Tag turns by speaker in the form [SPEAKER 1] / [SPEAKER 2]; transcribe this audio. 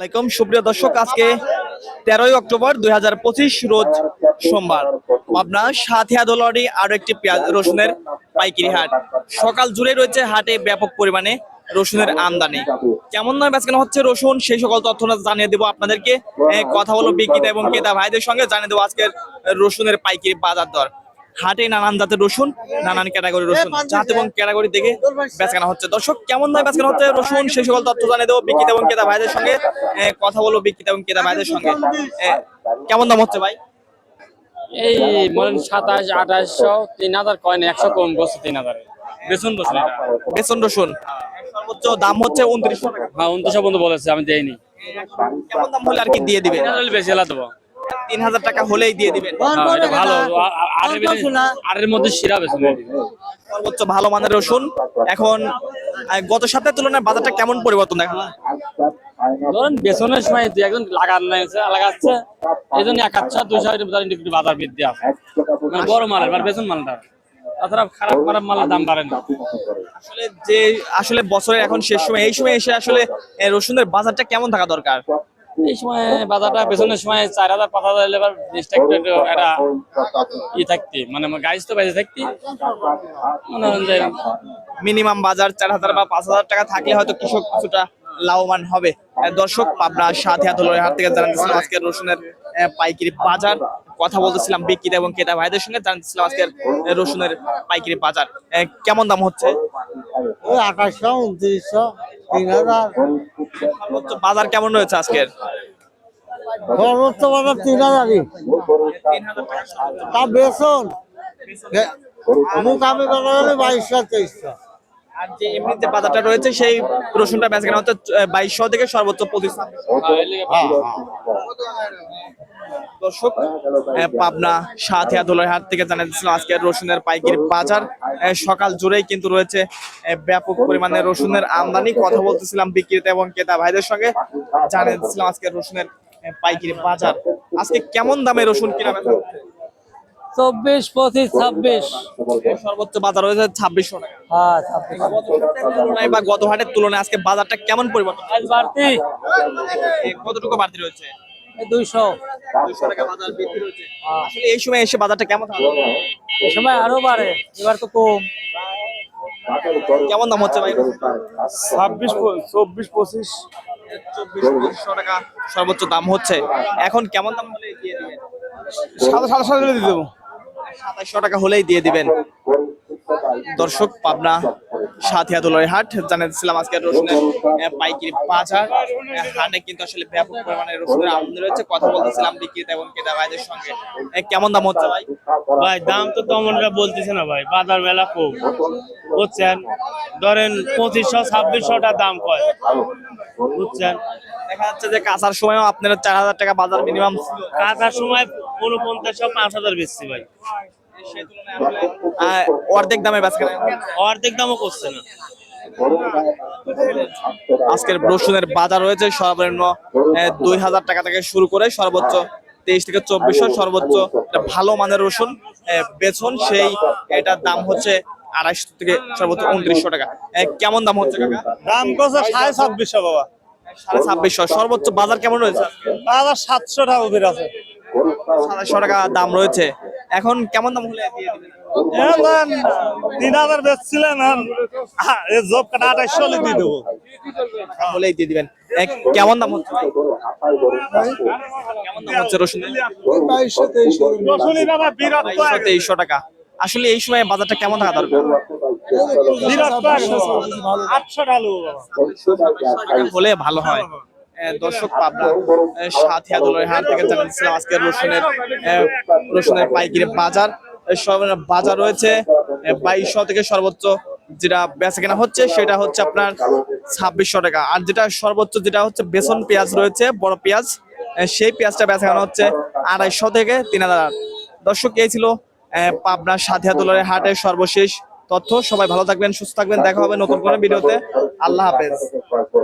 [SPEAKER 1] আলাইকুম, সুপ্রিয় দর্শক, আজকে তেরোই অক্টোবর দুই হাজার পঁচিশ রোজ সোমবার। পাবনা সাথিয়া দোলারি আরও একটি পেঁয়াজ রসুনের পাইকারি হাট। সকাল জুড়ে রয়েছে হাটে ব্যাপক পরিমাণে রসুনের আমদানি। কেমন নয় বেচকেনা হচ্ছে রসুন, সেই সকল তথ্য জানিয়ে দেবো আপনাদেরকে। কথা বলো বিক্রেতা এবং ক্রেতা ভাইদের সঙ্গে, জানিয়ে দেবো আজকের রসুনের পাইকারি বাজার দর। হাটে নানান জাতের রসুন নানান ক্যাটাগরি রসুন। জাত এবং ক্যাটাগরি দেখে বেচকেনা হচ্ছে। দর্শক কেমন নয় বেচকেনা হচ্ছে রসুন? সেই সকল তথ্য জানিয়ে দেবো বিক্রেতা এবং ক্রেতা ভাইদের সঙ্গে। কথা বলব বিক্রেতা এবং ক্রেতা ভাইদের সঙ্গে। কেমন দাম হচ্ছে ভাই?
[SPEAKER 2] এই মনে সাতাশ আঠাশশো তিন হাজার কয়েন একশো কম বসছে তিন হাজার। বেসন বসে
[SPEAKER 1] বেসন রসুন। সর্বোচ্চ দাম হচ্ছে উনত্রিশশো টাকা।
[SPEAKER 2] হ্যাঁ উনত্রিশশো বন্ধু বলেছে আমি দেইনি।
[SPEAKER 1] কেমন দাম হলে আর কি দিয়ে
[SPEAKER 2] দিবে? বেশি এলা দেবো।
[SPEAKER 1] তিন হাজার টাকা হলেই দিয়ে দিবেন।
[SPEAKER 2] হ্যাঁ, ভালো। আটের মধ্যে
[SPEAKER 1] সর্বোচ্চ ভালো মানের রসুন। এখন গত সপ্তাহের তুলনায় বাজারটা কেমন পরিবর্তন দেখা
[SPEAKER 2] ধরেন বেসনের সময় দুই একজন লাগান লাগাচ্ছে। এই জন্য এক আচ্ছা একটু বাজার বৃদ্ধি আছে। মানে বড় মালের মানে বেসন মালটা। তাছাড়া খারাপ খারাপ মালের দাম বাড়ে না।
[SPEAKER 1] আসলে যে আসলে বছরের এখন শেষ সময় এই সময় এসে আসলে রসুনের বাজারটা কেমন থাকা দরকার?
[SPEAKER 2] এই সময় বাজারটা বেসনের সময় চার হাজার পাঁচ হাজার লেবার জিনিসটা একটু একটু ই থাকতি। মানে গাইজ তো বেঁচে থাকতি। মনে হয় যে
[SPEAKER 1] মিনিমাম বাজার চার হাজার বা পাঁচ হাজার টাকা থাকলে হয়তো কৃষক কিছুটা লাভবান হবে। দর্শক পাবনা সাত হাতুলের হাট থেকে জানাতেছিলাম আজকে রসুনের পাইকারি বাজার। কথা বলতেছিলাম বিক্রেতা এবং ক্রেতা ভাইদের সঙ্গে জানতেছিলাম আজকের রসুনের পাইকারি বাজার। আহ, কেমন দাম হচ্ছে?
[SPEAKER 3] আঠাশশো উনত্রিশশো তিন হাজার।
[SPEAKER 1] বাজার কেমন রয়েছে আজকের?
[SPEAKER 3] সর্বোচ্চ বাজার তিন হাজারই তা বেসন। মুখ আমি বাজার বাইশশো তেইশশো
[SPEAKER 1] আর যে এমনি যে বাজারটা রয়েছে, সেই রসুনটা হচ্ছে বাইশশো থেকে সর্বোচ্চ পাবনা সাথিয়া হাট থেকে জানাচ্ছিলাম রসুনের পাইকারি বাজার সকাল জুড়েই কিন্তু রয়েছে ব্যাপক পরিমাণে রসুনের আমদানি। কথা বলতেছিলাম বিক্রেতা এবং ক্রেতা ভাইদের সঙ্গে জানিয়েছিলাম আজকের রসুনের পাইকারি বাজার। আজকে কেমন দামে রসুন কিনা বেচা?
[SPEAKER 2] চব্বিশ পঁচিশ ছাব্বিশ।
[SPEAKER 1] সর্বোচ্চ বাজার রয়েছে ছাব্বিশশো টাকা।
[SPEAKER 2] হ্যাঁ ছাব্বিশ।
[SPEAKER 1] তুলনায় বা গত হাটের তুলনায় আজকে বাজারটা কেমন পরিবর্তন
[SPEAKER 2] বাড়তি।
[SPEAKER 1] কতটুকু বাড়তি রয়েছে?
[SPEAKER 2] দুইশো।
[SPEAKER 1] দুইশো টাকা বাজার বৃদ্ধি রয়েছে আসলে এই সময় এসে বাজারটা কেমন
[SPEAKER 2] এই সময় আরও বাড়ে এবার তো কম।
[SPEAKER 1] কেমন দাম হচ্ছে ভাই?
[SPEAKER 3] ছাব্বিশ চব্বিশ পঁচিশ।
[SPEAKER 1] চব্বিশ পঁচিশশো টাকা সর্বোচ্চ দাম হচ্ছে। এখন কেমন দাম হলে দিয়ে দিবেন?
[SPEAKER 3] সাড়ে সাড়ে সাড়ে দিয়ে দেবো।
[SPEAKER 1] সাতাইশশো টাকা হলেই দিয়ে দিবেন। দর্শক পাবনা সাথিয়া দোলের হাট জানাচ্ছিলাম আজকে রসুনের পাইকারি বাজার। হাটে কিন্তু আসলে ব্যাপক পরিমাণে রসুনের আমদানি রয়েছে। কথা বলতেছিলাম বিক্রেতা এবং ক্রেতা ভাইদের সঙ্গে। কেমন দাম হচ্ছে ভাই?
[SPEAKER 4] ভাই দাম তো তেমনটা বলতেছে না ভাই। বাজার বেলা কম বুঝছেন? ধরেন পঁচিশশো ছাব্বিশশোটা দাম কয়? বুঝছেন?
[SPEAKER 1] দেখা যাচ্ছে যে কাঁচার সময়ও আপনার চার হাজার টাকা বাজার মিনিমাম
[SPEAKER 4] কাঁচার সময় উনপঞ্চাশশো পাঁচ হাজার বেচছি ভাই।
[SPEAKER 1] অর্ধেক দামে বেচা
[SPEAKER 4] অর্ধেক দামও করছে না।
[SPEAKER 1] আজকের রসুনের বাজার রয়েছে সর্বনিম্ন দুই হাজার টাকা থেকে শুরু করে সর্বোচ্চ তেইশ থেকে চব্বিশশো সর্বোচ্চ। একটা ভালো মানের রসুন আহ, বেছন সেই এটার দাম হচ্ছে আড়াইশো থেকে সর্বোচ্চ উনত্রিশশো টাকা। আহ, কেমন দাম হচ্ছে কাকা?
[SPEAKER 3] দাম কত সাড়ে ছাব্বিশশো বাবা।
[SPEAKER 1] সাড়ে ছাব্বিশশো। সর্বোচ্চ বাজার কেমন রয়েছে? আজকে?
[SPEAKER 3] বাজার সাতশো টাকা আছে।
[SPEAKER 1] সাতাশশো টাকা দাম রয়েছে। এখন কেমন দাম হলে দিয়ে দিবেন?
[SPEAKER 3] তিন হাজার বেচছিলেন জব কাটা আঠাশশো হলে দিয়ে দেবো।
[SPEAKER 1] হলেই দিয়ে দিবেন। কেমন দাম হচ্ছে? কেমন দাম হচ্ছে রসুন?
[SPEAKER 3] তেইশশো
[SPEAKER 1] টাকা। আসলে এই সময় বাজারটা কেমন থাকা দরকার? হলে ভালো হয়। দর্শক পাবনা আহ, সাথিয়া দলের হাট থেকে জানিয়েছিলাম আজকে রসুনের রসুনের পাইকারি বাজার বাজার রয়েছে বাইশশো থেকে সর্বোচ্চ যেটা বেচা কেনা হচ্ছে সেটা হচ্ছে আপনার ছাব্বিশশো টাকা। আর যেটা সর্বোচ্চ যেটা হচ্ছে বেসন পেঁয়াজ রয়েছে বড় পেঁয়াজ সেই পেঁয়াজটা বেচা কেনা হচ্ছে আড়াইশো থেকে তিন হাজার দর্শক এই ছিল আহ, পাবনার সাথিয়া দলের হাটের সর্বশেষ তথ্য। সবাই ভালো থাকবেন সুস্থ থাকবেন। দেখা হবে নতুন কোনো ভিডিওতে। আল্লাহ হাফেজ।